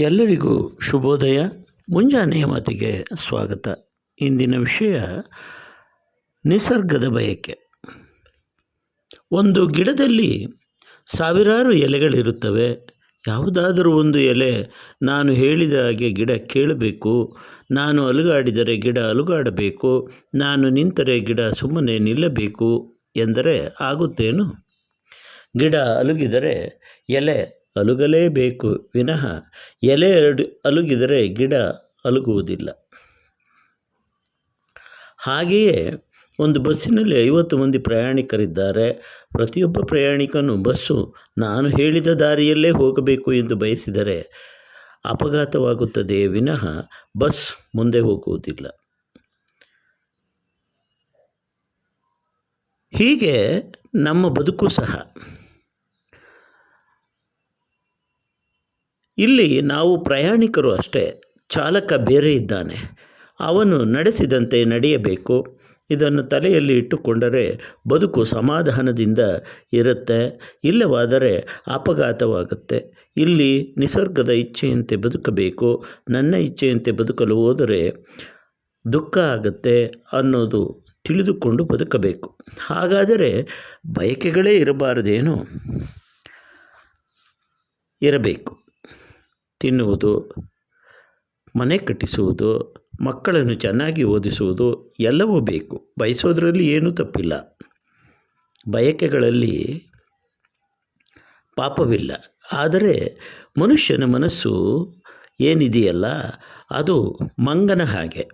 ಎಲ್ಲರಿಗೂ ಶುಭೋದಯ. ಮುಂಜಾನೆಯ ಮಾತಿಗೆ ಸ್ವಾಗತ. ಇಂದಿನ ವಿಷಯ ನಿಸರ್ಗದ ಬಯಕೆ. ಒಂದು ಗಿಡದಲ್ಲಿ ಸಾವಿರಾರು ಎಲೆಗಳಿರುತ್ತವೆ. ಯಾವುದಾದರೂ ಒಂದು ಎಲೆ ನಾನು ಹೇಳಿದ ಹಾಗೆ ಗಿಡ ಕೇಳಬೇಕು. ನಾನು ಅಲುಗಾಡಿದರೆ ಗಿಡ ಅಲುಗಾಡಬೇಕು. ನಾನು ನಿಂತರೆ ಗಿಡ ಸುಮ್ಮನೆ ನಿಲ್ಲಬೇಕು ಎಂದರೆ ಆಗುತ್ತೇನು? ಗಿಡ ಅಲುಗಿದರೆ ಎಲೆ ಅಲುಗಲೇಬೇಕು. ವಿನಃ ಎಲೆ ಎರಡು ಅಲುಗಿದರೆ ಗಿಡ ಅಲುಗುವುದಿಲ್ಲ. ಹಾಗೆಯೇ ಒಂದು ಬಸ್ಸಿನಲ್ಲಿ ಐವತ್ತು ಮಂದಿ ಪ್ರಯಾಣಿಕರಿದ್ದಾರೆ. ಪ್ರತಿಯೊಬ್ಬ ಪ್ರಯಾಣಿಕನು ಬಸ್ಸು ನಾನು ಹೇಳಿದ ದಾರಿಯಲ್ಲೇ ಹೋಗಬೇಕು ಎಂದು ಬಯಸಿದರೆ ಅಪಘಾತವಾಗುತ್ತದೆ. ವಿನಃ ಬಸ್ ಮುಂದೆ ಹೋಗುವುದಿಲ್ಲ. ಹೀಗೆ ನಮ್ಮ ಬದುಕು ಸಹ ಇಲ್ಲಿ ನಾವು ಪ್ರಯಾಣಿಕರು ಅಷ್ಟೇ, ಚಾಲಕ ಬೇರೆ ಇದ್ದಾನೆ. ಅವನು ನಡೆಸಿದಂತೆ ನಡೆಯಬೇಕು. ಇದನ್ನು ತಲೆಯಲ್ಲಿ ಇಟ್ಟುಕೊಂಡರೆ ಬದುಕು ಸಮಾಧಾನದಿಂದ ಇರುತ್ತೆ. ಇಲ್ಲವಾದರೆ ಅಪಘಾತವಾಗುತ್ತೆ. ಇಲ್ಲಿ ನಿಸರ್ಗದ ಇಚ್ಛೆಯಂತೆ ಬದುಕಬೇಕು. ನನ್ನ ಇಚ್ಛೆಯಂತೆ ಬದುಕಲು ಹೋದರೆ ದುಃಖ ಆಗುತ್ತೆ ಅನ್ನೋದು ತಿಳಿದುಕೊಂಡು ಬದುಕಬೇಕು. ಹಾಗಾದರೆ ಬಯಕೆಗಳೇ ಇರಬಾರದೇನು? ಇರಬೇಕು. ತಿನ್ನುವುದು, ಮನೆ ಕಟ್ಟಿಸುವುದು, ಮಕ್ಕಳನ್ನು ಚೆನ್ನಾಗಿ ಓದಿಸುವುದು ಎಲ್ಲವೂ ಬೇಕು. ಬಯಸೋದ್ರಲ್ಲಿ ಏನೂ ತಪ್ಪಿಲ್ಲ. ಬಯಕೆಗಳಲ್ಲಿ ಪಾಪವಿಲ್ಲ. ಆದರೆ ಮನುಷ್ಯನ ಮನಸ್ಸು ಏನಿದೆಯಲ್ಲ, ಅದು ಮಂಗನ ಹಾಗೆ.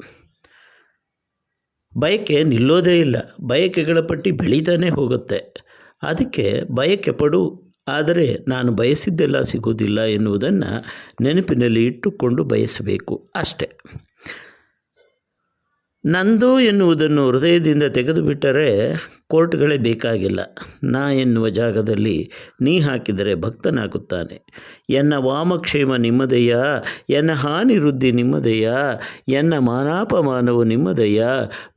ಬಯಕೆ ನಿಲ್ಲೋದೇ ಇಲ್ಲ. ಬಯಕೆಗಳ ಪಟ್ಟಿ ಬೆಳೀತಾನೆ ಹೋಗುತ್ತೆ. ಅದಕ್ಕೆ ಬಯಕೆ ಪಡು ಆದರೆ ನಾನು ಬಯಸಿದ್ದೆಲ್ಲ ಸಿಗುವುದಿಲ್ಲ ಎನ್ನುವುದನ್ನು ನೆನಪಿನಲ್ಲಿ ಇಟ್ಟುಕೊಂಡು ಬಯಸಬೇಕು ಅಷ್ಟೆ. ನಂದು ಎನ್ನುವುದನ್ನು ಹೃದಯದಿಂದ ತೆಗೆದುಬಿಟ್ಟರೆ ಕೋರ್ಟ್ಗಳೇ ಬೇಕಾಗಿಲ್ಲ. ನಾ ಎನ್ನುವ ಜಾಗದಲ್ಲಿ ನೀ ಹಾಕಿದರೆ ಭಕ್ತನಾಗುತ್ತಾನೆ. ಎನ್ನ ವಾಮಕ್ಷೇಮ ನಿಮ್ಮದಯ್ಯ ಎನ್ನ ಹಾನಿ ವೃದ್ಧಿ ನಿಮ್ಮದಯ್ಯ ಎನ್ನ ಮಾನಾಪಮಾನವು ನಿಮ್ಮದಯ್ಯ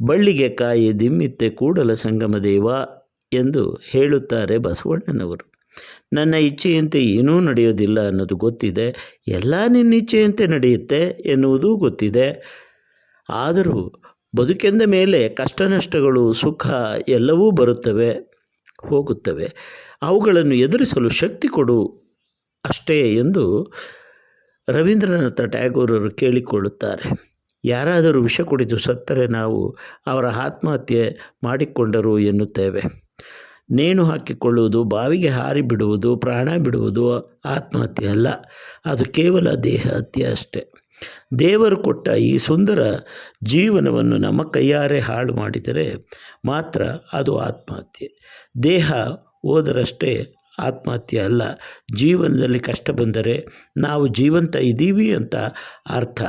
ಬಳ್ಳಿಗೆ ಕಾಯಿ ದಿಮ್ಮಿತ್ತೆ ಕೂಡಲ ಸಂಗಮ ದೇವ ಎಂದು ಹೇಳುತ್ತಾರೆ ಬಸವಣ್ಣನವರು. ನನ್ನ ಇಚ್ಛೆಯಂತೆ ಏನೂ ನಡೆಯೋದಿಲ್ಲ ಅನ್ನೋದು ಗೊತ್ತಿದೆ, ಎಲ್ಲ ನಿನ್ನ ಇಚ್ಛೆಯಂತೆ ನಡೆಯುತ್ತೆ ಎನ್ನುವುದೂ ಗೊತ್ತಿದೆ. ಆದರೂ ಬದುಕೆಂದ ಮೇಲೆ ಕಷ್ಟ ನಷ್ಟಗಳು ಸುಖ ಎಲ್ಲವೂ ಬರುತ್ತವೆ, ಹೋಗುತ್ತವೆ. ಅವುಗಳನ್ನು ಎದುರಿಸಲು ಶಕ್ತಿ ಕೊಡು ಅಷ್ಟೇ ಎಂದು ರವೀಂದ್ರನಾಥ ಟ್ಯಾಗೋರರು ಕೇಳಿಕೊಳ್ಳುತ್ತಾರೆ. ಯಾರಾದರೂ ವಿಷ ಕುಡಿದು ಸತ್ತರೆ ನಾವು ಅವರ ಆತ್ಮಹತ್ಯೆ ಮಾಡಿಕೊಂಡರು ಎನ್ನುತ್ತೇವೆ. ನೇಣು ಹಾಕಿಕೊಳ್ಳುವುದು, ಬಾವಿಗೆ ಹಾರಿ ಬಿಡುವುದು, ಪ್ರಾಣ ಬಿಡುವುದು ಆತ್ಮಹತ್ಯೆ ಅಲ್ಲ. ಅದು ಕೇವಲ ದೇಹ ಹತ್ಯೆ ಅಷ್ಟೆ. ದೇವರು ಕೊಟ್ಟ ಈ ಸುಂದರ ಜೀವನವನ್ನು ನಮ್ಮ ಕೈಯಾರೆ ಹಾಳು ಮಾಡಿದರೆ ಮಾತ್ರ ಅದು ಆತ್ಮಹತ್ಯೆ. ದೇಹ ಹೋದರಷ್ಟೇ ಆತ್ಮಹತ್ಯೆ ಅಲ್ಲ. ಜೀವನದಲ್ಲಿ ಕಷ್ಟ ಬಂದರೆ ನಾವು ಜೀವಂತ ಇದ್ದೀವಿ ಅಂತ ಅರ್ಥ.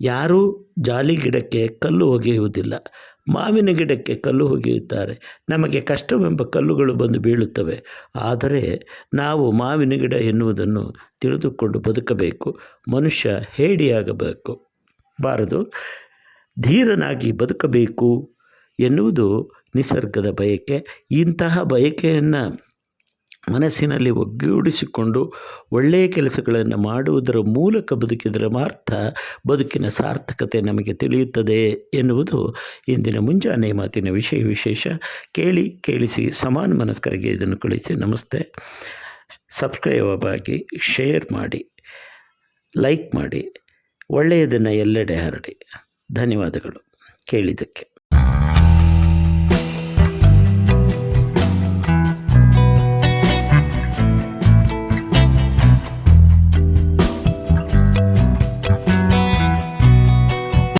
ಯಾರೂ ಜಾಲಿ ಗಿಡಕ್ಕೆ ಕಲ್ಲು ಒಗೆಯುವುದಿಲ್ಲ. ಮಾವಿನ ಗಿಡಕ್ಕೆ ಕಲ್ಲು ಒಗೆಯುತ್ತಾರೆ ನಮಗೆ ಕಷ್ಟವೆಂಬ ಕಲ್ಲುಗಳು ಬಂದು ಬೀಳುತ್ತವೆ. ಆದರೆ ನಾವು ಮಾವಿನ ಗಿಡ ಎನ್ನುವುದನ್ನು ತಿಳಿದುಕೊಂಡು ಬದುಕಬೇಕು. ಮನುಷ್ಯ ಹೇಡಿಯಾಗಬೇಕು. ಬಾರದು. ಧೀರನಾಗಿ ಬದುಕಬೇಕು ಎನ್ನುವುದು ನಿಸರ್ಗದ ಬಯಕೆ. ಇಂತಹ ಬಯಕೆಯನ್ನು ಮನಸ್ಸಿನಲ್ಲಿ ಒಗ್ಗೂಡಿಸಿಕೊಂಡು ಒಳ್ಳೆಯ ಕೆಲಸಗಳನ್ನು ಮಾಡುವುದರ ಮೂಲಕ ಬದುಕಿದರೆ ಮಾತ್ರ ಬದುಕಿನ ಸಾರ್ಥಕತೆ ನಮಗೆ ತಿಳಿಯುತ್ತದೆ ಎನ್ನುವುದು ಇಂದಿನ ಮುಂಜಾನೆ ಮಾತಿನ ವಿಷಯ ವಿಶೇಷ. ಕೇಳಿ, ಕೇಳಿಸಿ, ಸಮಾನ ಮನಸ್ಕರಿಗೆ ಇದನ್ನು ಕಳಿಸಿ. ನಮಸ್ತೆ. ಸಬ್ಸ್ಕ್ರೈಬ್ ಆಗಿ ಶೇರ್ ಮಾಡಿ, ಲೈಕ್ ಮಾಡಿ, ಒಳ್ಳೆಯದನ್ನು ಎಲ್ಲೆಡೆ ಹರಡಿ. ಧನ್ಯವಾದಗಳು. ಕೇಳಿದ್ದಕ್ಕೆ.